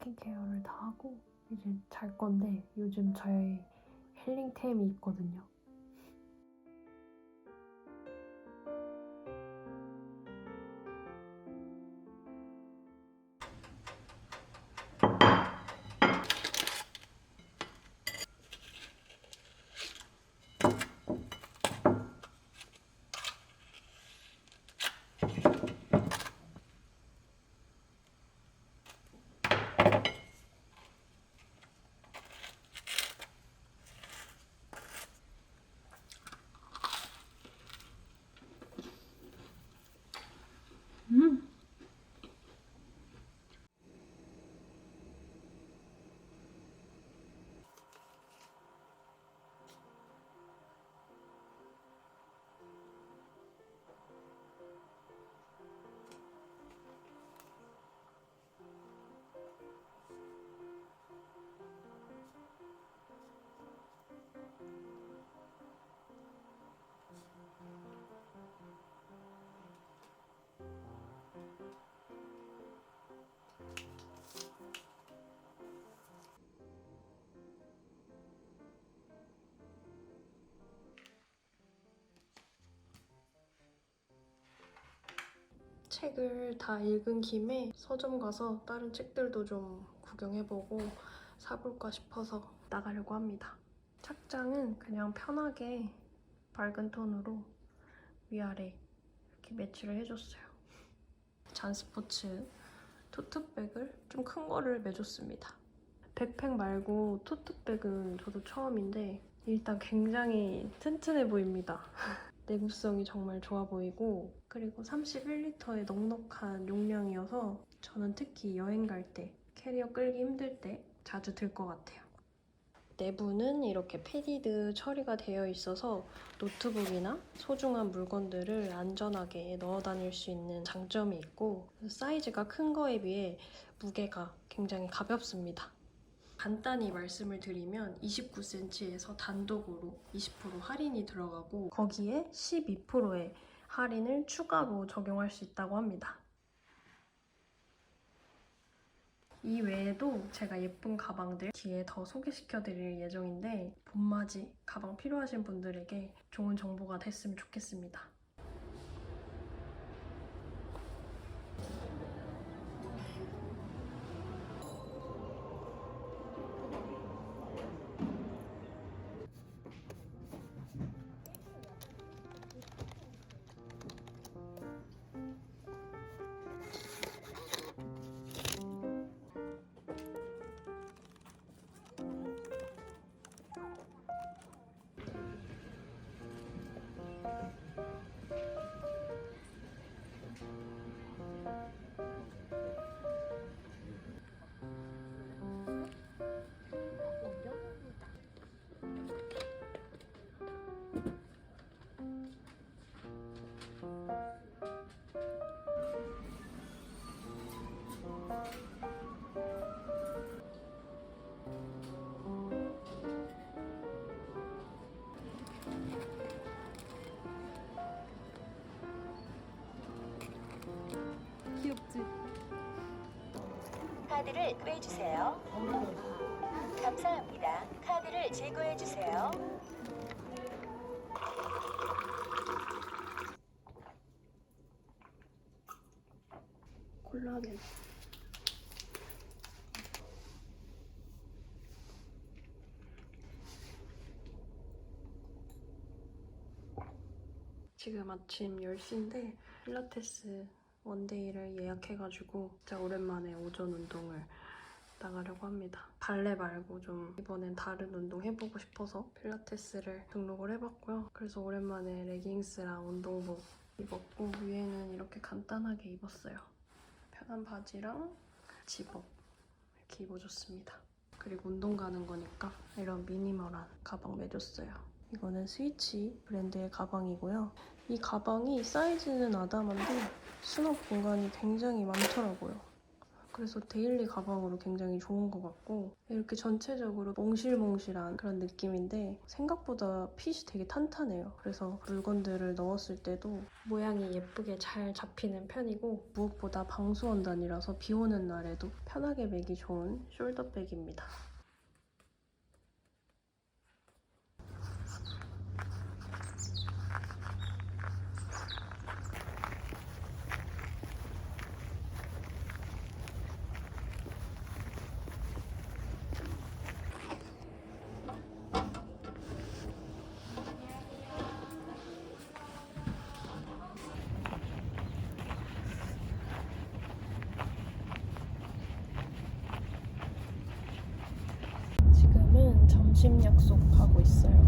스킨케어를 다 하고 이제 잘 건데 요즘 저의 힐링템이 있거든요. 책을 다 읽은 김에 서점 가서 다른 책들도 좀 구경해보고 사볼까 싶어서 나가려고 합니다. 착장은 그냥 편하게 밝은 톤으로 위아래 이렇게 매치를 해줬어요. 잔스포츠 토트백을 좀 큰 거를 매줬습니다. 백팩 말고 토트백은 저도 처음인데 일단 굉장히 튼튼해 보입니다. 내구성이 정말 좋아 보이고 그리고 31리터의 넉넉한 용량이어서 저는 특히 여행 갈 때 캐리어 끌기 힘들 때 자주 들 것 같아요. 내부는 이렇게 패디드 처리가 되어 있어서 노트북이나 소중한 물건들을 안전하게 넣어 다닐 수 있는 장점이 있고 사이즈가 큰 거에 비해 무게가 굉장히 가볍습니다. 간단히 말씀을 드리면 29cm에서 단독으로 20% 할인이 들어가고 거기에 12%의 할인을 추가로 적용할 수 있다고 합니다. 이 외에도 제가 예쁜 가방들 뒤에 더 소개시켜 드릴 예정인데 봄맞이 가방 필요하신 분들에게 좋은 정보가 됐으면 좋겠습니다. 카드를 꿰주세요. 감사합니다. 카드를 제거해 주세요. 콜라겐. 지금 아침 10시인데 필라테스 원데이를 예약해가지고 진짜 오랜만에 오전 운동을 나가려고 합니다. 발레 말고 좀 이번엔 다른 운동 해보고 싶어서 필라테스를 등록을 해봤고요. 그래서 오랜만에 레깅스랑 운동복 입었고 위에는 이렇게 간단하게 입었어요. 편한 바지랑 집업 이렇게 입어줬습니다. 그리고 운동 가는 거니까 이런 미니멀한 가방 매줬어요. 이거는 스위치 브랜드의 가방이고요. 이 가방이 사이즈는 아담한데 수납 공간이 굉장히 많더라고요. 그래서 데일리 가방으로 굉장히 좋은 것 같고 이렇게 전체적으로 몽실몽실한 그런 느낌인데 생각보다 핏이 되게 탄탄해요. 그래서 물건들을 넣었을 때도 모양이 예쁘게 잘 잡히는 편이고 무엇보다 방수원단이라서 비 오는 날에도 편하게 매기 좋은 숄더백입니다. 점심 약속하고 있어요.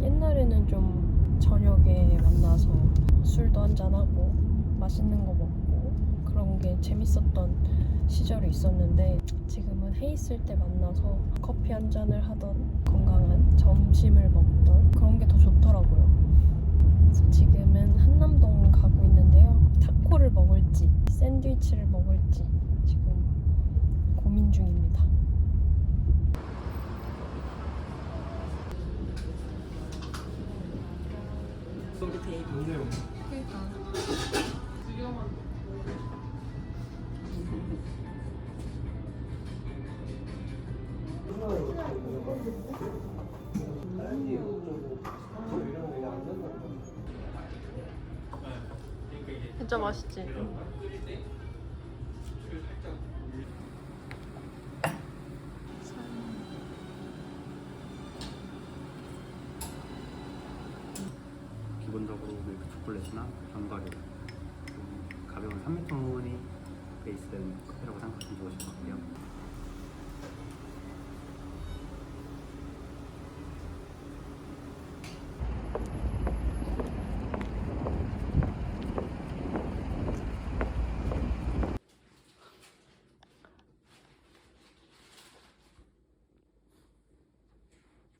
옛날에는 좀 저녁에 만나서 술도 한잔하고 맛있는 거 먹고 그런 게 재밌었던 시절이 있었는데 지금은 해 있을 때 만나서 커피 한 잔을 하던 건강한 점심을 먹던 그런 게 더 좋더라고요. 그래서 지금은 한남동 가고 있는데요. 타코를 먹을지 샌드위치를 먹을지 지금 고민 중입니다. 진짜 맛있지? 기본적으로 초콜릿이나 견과류 좀 가벼운 산미톤이 베이스된 커피라고 생각하시면 좋으실 것 같고요.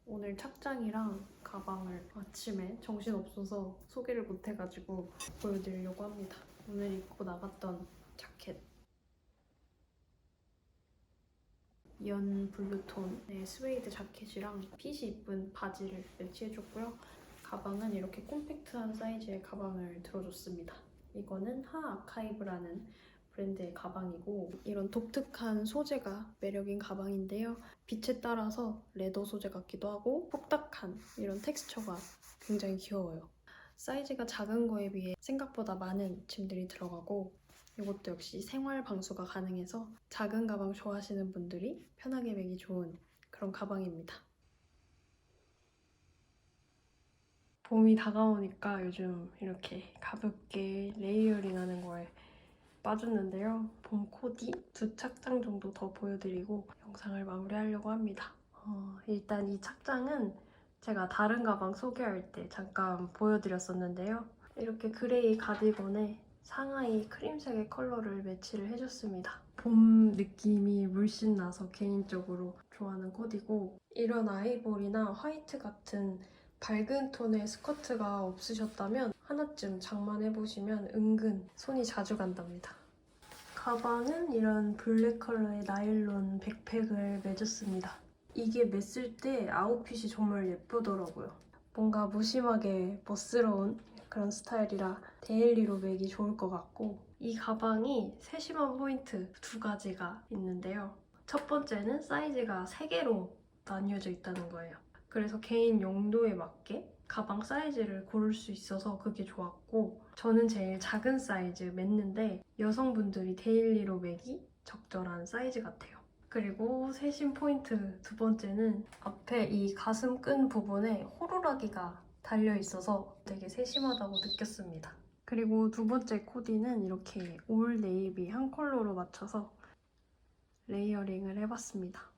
오늘 착장이랑 가방을 아침에 정신없어서 소개를 못해가지고 보여드리려고 합니다. 오늘 입고 나갔던 자켓. 연 블루톤의 스웨이드 자켓이랑 핏이 이쁜 바지를 매치해줬고요. 가방은 이렇게 콤팩트한 사이즈의 가방을 들어줬습니다. 이거는 하 아카이브라는 브랜드의 가방이고 이런 독특한 소재가 매력인 가방인데요. 빛에 따라서 레더 소재 같기도 하고 폭닥한 이런 텍스처가 굉장히 귀여워요. 사이즈가 작은 거에 비해 생각보다 많은 짐들이 들어가고 이것도 역시 생활 방수가 가능해서 작은 가방 좋아하시는 분들이 편하게 매기 좋은 그런 가방입니다. 봄이 다가오니까 요즘 이렇게 가볍게 레이어링 하는 거에 빠졌는데요. 봄 코디 두 착장 정도 더 보여드리고 영상을 마무리하려고 합니다. 어, 일단 이 착장은 제가 다른 가방 소개할 때 잠깐 보여드렸었는데요. 이렇게 그레이 가디건에 상하이 크림색의 컬러를 매치를 해줬습니다. 봄 느낌이 물씬 나서 개인적으로 좋아하는 코디고 이런 아이보리나 화이트 같은 밝은 톤의 스커트가 없으셨다면 하나쯤 장만해보시면 은근 손이 자주 간답니다. 가방은 이런 블랙 컬러의 나일론 백팩을 매줬습니다. 이게 맸을 때 아웃핏이 정말 예쁘더라고요. 뭔가 무심하게 멋스러운 그런 스타일이라 데일리로 매기 좋을 것 같고 이 가방이 세심한 포인트 두 가지가 있는데요. 첫 번째는 사이즈가 3개로 나뉘어져 있다는 거예요. 그래서 개인 용도에 맞게 가방 사이즈를 고를 수 있어서 그게 좋았고 저는 제일 작은 사이즈 맸는데 여성분들이 데일리로 매기 적절한 사이즈 같아요. 그리고 세심 포인트 두 번째는 앞에 이 가슴 끈 부분에 호루라기가 달려 있어서 되게 세심하다고 느꼈습니다. 그리고 두 번째 코디는 이렇게 올 네이비 한 컬러로 맞춰서 레이어링을 해봤습니다.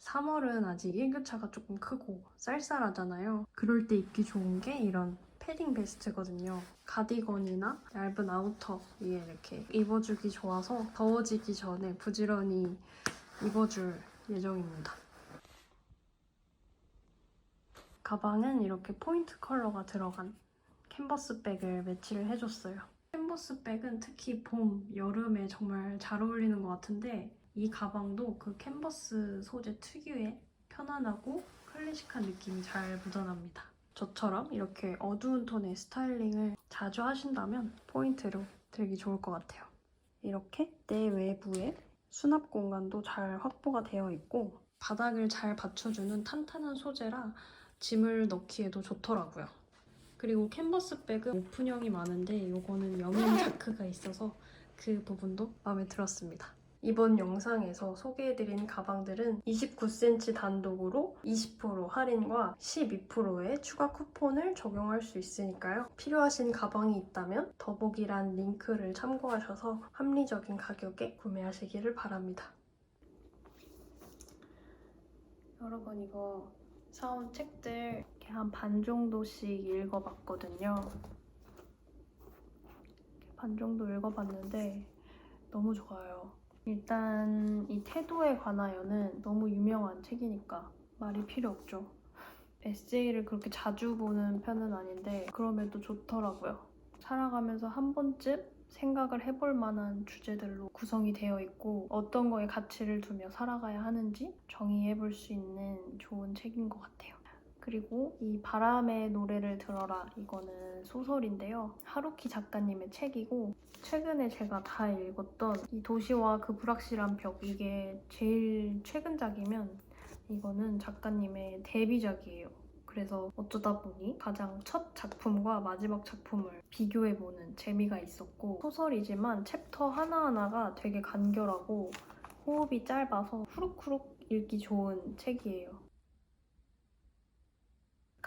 3월은 아직 일교차가 조금 크고 쌀쌀하잖아요. 그럴 때 입기 좋은 게 이런 패딩 베스트거든요. 가디건이나 얇은 아우터 위에 이렇게 입어주기 좋아서 더워지기 전에 부지런히 입어줄 예정입니다. 가방은 이렇게 포인트 컬러가 들어간 캔버스 백을 매치를 해줬어요. 캔버스 백은 특히 봄, 여름에 정말 잘 어울리는 것 같은데 이 가방도 그 캔버스 소재 특유의 편안하고 클래식한 느낌이 잘 묻어납니다. 저처럼 이렇게 어두운 톤의 스타일링을 자주 하신다면 포인트로 들기 좋을 것 같아요. 이렇게 내 외부에 수납 공간도 잘 확보가 되어 있고 바닥을 잘 받쳐주는 탄탄한 소재라 짐을 넣기에도 좋더라고요. 그리고 캔버스 백은 오픈형이 많은데 이거는 영인 자크가 있어서 그 부분도 마음에 들었습니다. 이번 영상에서 소개해드린 가방들은 29cm 단독으로 20% 할인과 12%의 추가 쿠폰을 적용할 수 있으니까요. 필요하신 가방이 있다면 더보기란 링크를 참고하셔서 합리적인 가격에 구매하시기를 바랍니다. 여러분 이거 사온 책들 이렇게 한 반 정도씩 읽어봤거든요. 반 정도 읽어봤는데 너무 좋아요. 일단 이 태도에 관하여는 너무 유명한 책이니까 말이 필요 없죠. 에세이를 그렇게 자주 보는 편은 아닌데 그럼에도 좋더라고요. 살아가면서 한 번쯤 생각을 해볼 만한 주제들로 구성이 되어 있고 어떤 거에 가치를 두며 살아가야 하는지 정의해 볼 수 있는 좋은 책인 것 같아요. 그리고 이 바람의 노래를 들어라 이거는 소설인데요. 하루키 작가님의 책이고 최근에 제가 다 읽었던 이 도시와 그 불확실한 벽 이게 제일 최근작이면 이거는 작가님의 데뷔작이에요. 그래서 어쩌다 보니 가장 첫 작품과 마지막 작품을 비교해보는 재미가 있었고 소설이지만 챕터 하나하나가 되게 간결하고 호흡이 짧아서 후룩후룩 읽기 좋은 책이에요.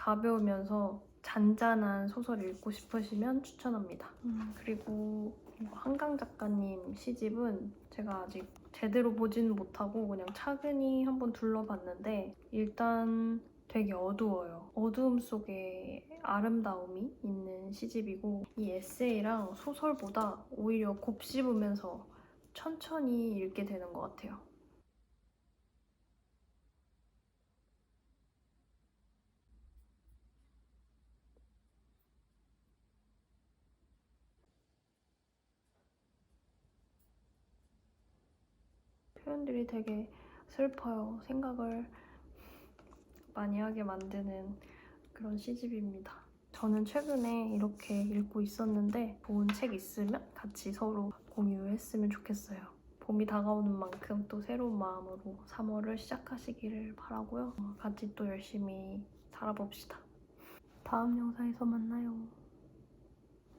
가벼우면서 잔잔한 소설 읽고 싶으시면 추천합니다. 그리고 이거 한강 작가님 시집은 제가 아직 제대로 보지는 못하고 그냥 차근히 한번 둘러봤는데 일단 되게 어두워요. 어두움 속에 아름다움이 있는 시집이고 이 에세이랑 소설보다 오히려 곱씹으면서 천천히 읽게 되는 것 같아요. 표현들이 되게 슬퍼요. 생각을 많이 하게 만드는 그런 시집입니다. 저는 최근에 이렇게 읽고 있었는데 좋은 책 있으면 같이 서로 공유했으면 좋겠어요. 봄이 다가오는 만큼 또 새로운 마음으로 3월을 시작하시기를 바라고요. 어, 같이 또 열심히 살아봅시다. 다음 영상에서 만나요.